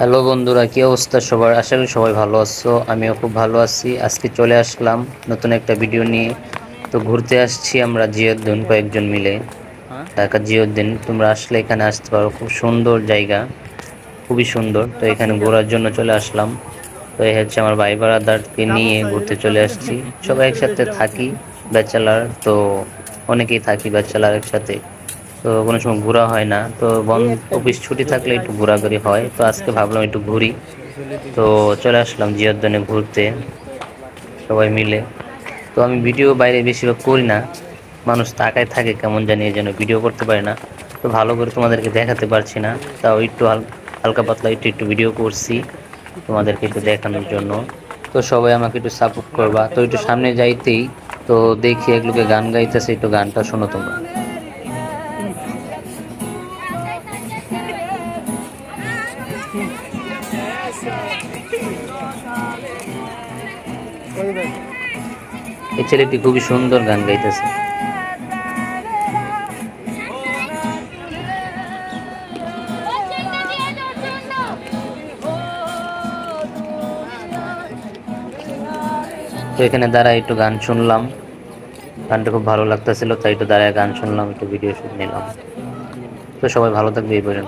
Hello বন্ধুরা কী অবস্থা সবার? আশা করি সবাই ভালো আছো আমিও খুব ভালো আছি। আজকে চলে আসলাম নতুন একটা ভিডিও নিয়ে। তো ঘুরতে আসছি আমরা জিয়দ্দিন কয়েকজন মিলে। ঢাকা জিয়দ্দিন তোমরা আসলে এখানে আসতে পারো খুব সুন্দর জায়গা খুবই সুন্দর। তো এখানে ঘোরার জন্য চলে আসলাম। তো এই হচ্ছে আমার ভাই বারাদারকে নিয়ে ঘুরতে চলে আসছি। সবাই একসাথে থাকি ব্যাচেলার তো অনেকেই থাকি ব্যাচেলার একসাথে। তো কোনো সময় ঘোরা হয় না। তো বন্ধ অফিস ছুটি থাকলে একটু ঘোরাঘুরি হয়। তো আজকে ভাবলাম একটু ঘুরি। তো চলে আসলাম জিয়াদ্দানে ঘুরতে সবাই মিলে। তো আমি ভিডিও বাইরে বেশিরভাগ করি না। মানুষ তাকায় থাকে কেমন জানি জন্য ভিডিও করতে পারে না। তো ভালো করে তোমাদেরকে দেখাতে পারছি না। তাও একটু হালকা পাতলা একটু একটু ভিডিও করছি তোমাদেরকে একটু দেখানোর জন্য। তো সবাই আমাকে একটু সাপোর্ট করবা। তো একটু সামনে যাইতেই তো দেখি এগুলোকে গান গাইতেছে, একটু গানটা শোনো তোমরা। এই ছেলেটি খুবই সুন্দর গান গাইতেছে। তো এখানে দাঁড়ায় একটু গান শুনলাম। গানটা খুব ভালো লাগতেছিল, তাই একটু দাঁড়ায় গান শুনলাম, একটু ভিডিও শুট নিলাম। তো সবাই ভালো থাকবে এই পর্যন্ত।